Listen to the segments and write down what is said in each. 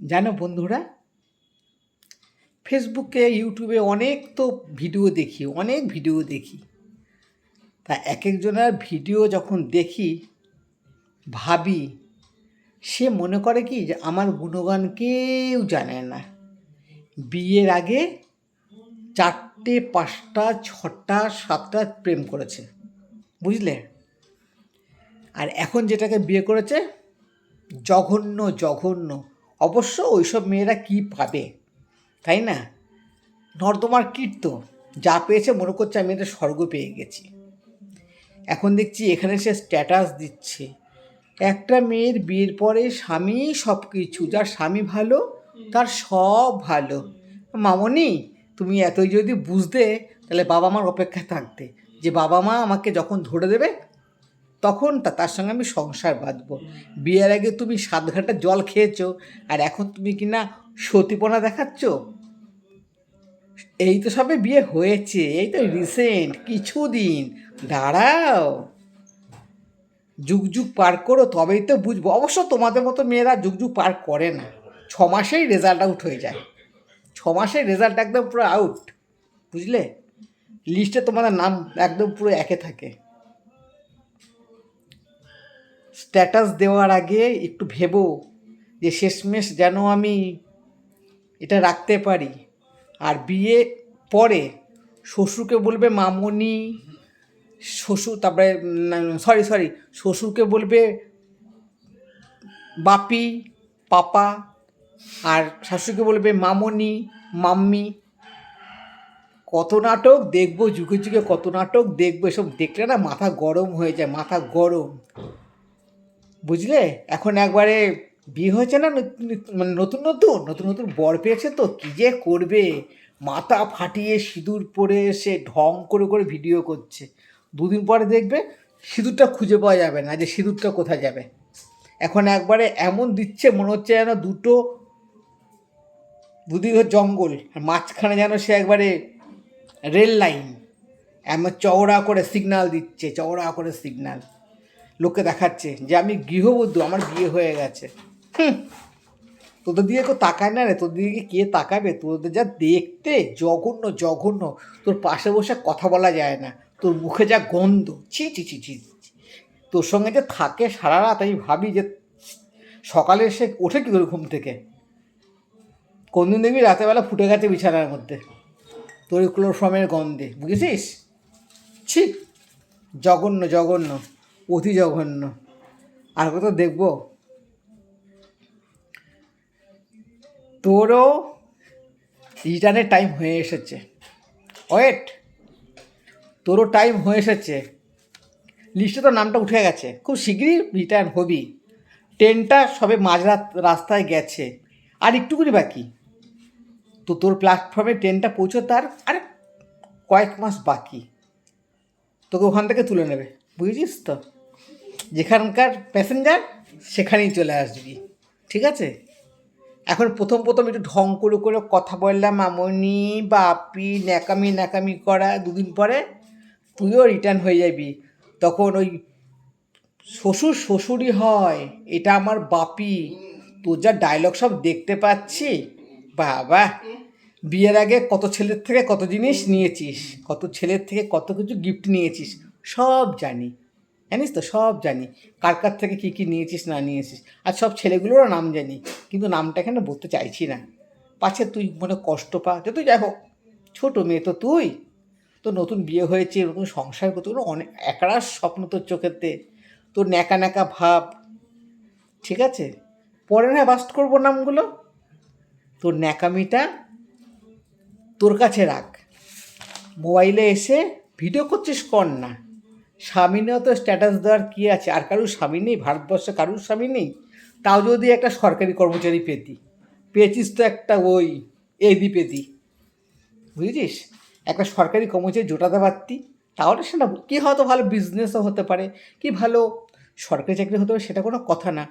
জানো বন্ধুরা ফেসবুকে ইউটিউবে অনেক তো ভিডিও দেখি, অনেক ভিডিও দেখি। তা এক একজনের ভিডিও যখন দেখি, ভাবি, সে মনে করে কি যে আমার গুণগান কেউ জানে না। বিয়ের আগে চারটে, পাঁচটা, ছটা, সাতটা প্রেম করেছে, বুঝলে? আর এখন যেটাকে বিয়ে করেছে, জঘন্য জঘন্য। অবশ্য ওইসব মেয়েরা কি পাবে? তাই না? নর্দমার কীট তো। যা পেয়েছে মনে করছে আমি এটা স্বর্গ পেয়ে গেছি। এখন দেখছি এখানে সে স্ট্যাটাস দিচ্ছে। একটা মেয়ের বিয়ের পরে স্বামী সব কিছু যার স্বামী ভালো, তার সব ভালো। মামনি, তুমি এতই যদি বুঝতে, তাহলে বাবা মার অপেক্ষা থাকতে। যে বাবা মা আমাকে যখন ধরে দেবে তখন তার সঙ্গে আমি সংসার বাঁধবো। বিয়ের আগে তুমি সাত ঘাটা জল খেয়েছো, আর এখন তুমি কি না সতীপনা দেখাচ্ছ? এই তো সবে বিয়ে হয়েছে, এই তো রিসেন্ট কিছুদিন। দাঁড়াও। যুগ যুগ পার করো, তবেই তো বুঝব। অবশ্য তোমাদের মতো মেয়েরা যুগ যুগ পার করে না। ছ মাসেই রেজাল্ট আউট হয়ে যায়। ছ মাসের রেজাল্ট একদম পুরো আউট বুঝলে? লিস্টে তোমাদের নাম একদম পুরো একে থাকে। স্ট্যাটাস দেওয়ার আগে একটু ভেবো যে শেষমেশ যেন আমি এটা রাখতে পারি। আর বিয়ে পরে শ্বশুরকে বলবে মামনি, শ্বশুর তারপরে সরি সরি শ্বশুরকে বলবে বাপি, পাপা, আর শাশুড়িকে বলবে মামনি, মাম্মি। কত নাটক দেখব, যুগে যুগে কত নাটক দেখব, এসব দেখলে না মাথা গরম হয়ে যায়, মাথা গরম। বুঝলে? এখন একবারে বিয়ে হয়েছে না মানে নতুন নতুন? নতুন নতুন বর পেয়েছে তো? কী যে করবে? মাথা ফাটিয়ে সিঁদুর পরে এসে ঢং করে করে ভিডিও করছে। দুদিন পরে দেখবে সিঁদুরটা খুঁজে পাওয়া যাবে না, যে সিঁদুরটা কোথায় যাবে। এখন একবারে এমন দিচ্ছে, মনে হচ্ছে যেন দুটো দুদিকে জঙ্গল, আর মাঝখানে যেন সে একবারে রেল লাইন। এমন চওড়া করে সিগনাল দিচ্ছে, চওড়া করে সিগনাল লোককে দেখাচ্ছে যে আমি গৃহবধূ, আমার বিয়ে হয়ে গেছে। তোদের দিকে কেউ তাকায় না রে, তোদের দিকে কে তাকাবে? তোদের যা দেখতে জঘন্য জঘন্য। তোর পাশে বসে কথা বলা যায় না। তোর মুখে যা গন্ধ, ছি ছি ছি ছি। তোর সঙ্গে যে থাকে সারা রাত, আমি ভাবি যে সকালে এসে ওঠে কী করে ঘুম থেকে? কোনদিন দেখবি রাতেরবেলা ফুটে গেছে বিছানার মধ্যে। তোর ক্লোরফর্মের গন্ধে, বুঝেছিস? ছি। জঘন্য জঘন্য। অতি জঘন্য। আর কত দেখব? তোরও রিটার্নের টাইম হয়ে এসেছে। ওয়েট তোরও টাইম হয়ে এসেছে। লিস্টে তো নামটা উঠে গেছে। খুব শীঘ্রই রিটার্ন হবি। ট্রেনটা সবে মাঝরাত রাস্তায় গেছে। আর একটুকুনি বাকি। তো তোর প্ল্যাটফর্মে ট্রেনটা পৌঁছো তার আর, কয়েক মাস বাকি। তোকে ওখান থেকে তুলে নেবে। বুঝেছিস তো? যেখানকার প্যাসেঞ্জার সেখানেই চলে আসবি। ঠিক আছে? এখন প্রথম প্রথম একটু ঢং করে করে কথা বললাম, মামনি, বাপি, ন্যাকামি ন্যাকামি করা দুদিন পরে তুইও রিটার্ন হয়ে যাবি। তখন ওই শ্বশুর শ্বশুরই হয়, এটা আমার বাপি। তোর যা ডায়লগ সব দেখতে পাচ্ছি। বাবা, বিয়ের আগে কত ছেলের থেকে কত জিনিস নিয়েছিস, কত ছেলের থেকে কত কিছু গিফট নিয়েছিস, সব জানি। জানিস তো, সব জানি। কার কার থেকে কী কী নিয়েছিস, না নিয়েছিস। আর সব ছেলেগুলোরও নাম জানি, কিন্তু নামটা এখানে বলতে চাইছি না। পাছে তুই মনে কষ্ট পা যে তুই যাই হোক, ছোটো মেয়ে তো তুই। তো নতুন বিয়ে হয়েছে, নতুন সংসার করতে অনেক একরাশ স্বপ্ন তোর চোখেতে তোর ন্যাকা ন্যাকা ভাব, ঠিক আছে? পরে না বাস্ট করব নামগুলো। তোর ন্যাকামিটা তোর কাছে রাখ। মোবাইলে এসে ভিডিও করছিস কর না। স্বামী নিয়েও তো স্ট্যাটাস দেওয়ার কী আছে? আর কারুর স্বামী নেই? ভারতবর্ষে কারুর স্বামী নেই? তাও যদি একটা সরকারি কর্মচারী পেতি। পেয়েছিস তো একটা ওই এদি পেতি। বুঝেছিস? একটা সরকারি কর্মচারী জোটাতে পারতি, তাহলে সেটা কী হয়তো ভালো বিজনেসও হতে পারে, কি ভালো সরকারি চাকরি হতে পারে সেটা কোনো কথা না।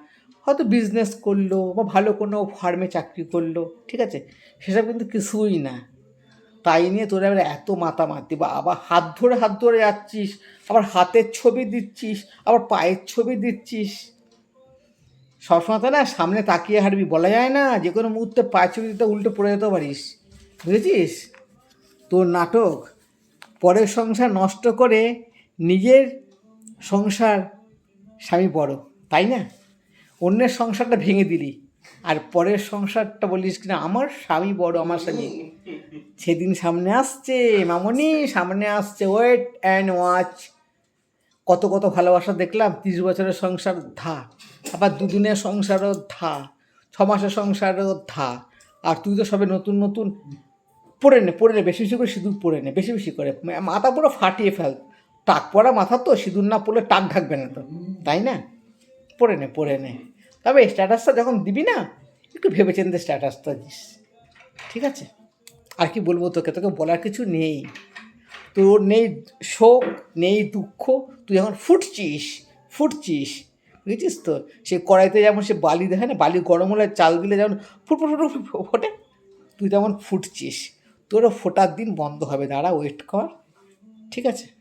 হয়তো বিজনেস করল বা ভালো কোনো ফার্মে চাকরি করল, ঠিক আছে? সেসব কিন্তু কিছুই না। তাই নিয়ে তোরা এবার এত মাতামাতি। বা আবার হাত ধরে হাত ধরে যাচ্ছিস, আবার হাতের ছবি দিচ্ছিস, আবার পায়ের ছবি দিচ্ছিস। সবসময় তো না সামনে তাকিয়ে হাঁটবি, বলা যায় না যে কোনো মুহূর্তে পাঁচুরি দিতে উল্টো পড়ে যেতে পারিস। বুঝেছিস? তোর নাটক পরের সংসার নষ্ট করে নিজের সংসার স্বামী বড়, তাই না? অন্যের সংসারটা ভেঙে দিলি, আর পরের সংসারটা বলিস কিনা, আমার স্বামী বড়, আমার স্বামী। সেদিন সামনে আসছে মামনি সামনে আসছে ওয়েট অ্যান্ড ওয়াচ কত কত ভালোবাসা দেখলাম তিরিশ বছরের সংসার ধা। আবার দুদিনের সংসারও ধা ছ মাসের সংসারও ধা। আর তুই তো সবে নতুন নতুন পড়ে নে পড়ে নে বেশি বেশি করে সিঁদুর পড়ে নে বেশি বেশি করে। মাথা পুরো ফাটিয়ে ফেল। টাক পড়া মাথা তো সিঁদুর না পড়লে টাক ঢাকবে না তো তাই না? পড়ে নে পড়ে নে। তবে স্ট্যাটাসটা যখন দিবি না একটু ভেবেচিন্তে স্ট্যাটাসটা দিস। ঠিক আছে? আর কি বলব তোকে? তোকে বলার কিছু নেই। তোর নেই শোক, নেই দুঃখ, তুই এখন ফুটছিস ফুটছিস। বুঝেছিস তো? সে কড়াইতে যেমন সে বালি দেখে না? বালি গরম হলে চাল দিলে যেমন ফুটফুট ফুট ফুট তুই তেমন ফুটছিস। তোরও ফোটার দিন বন্ধ হবে। দাঁড়া ওয়েট কর। ঠিক আছে?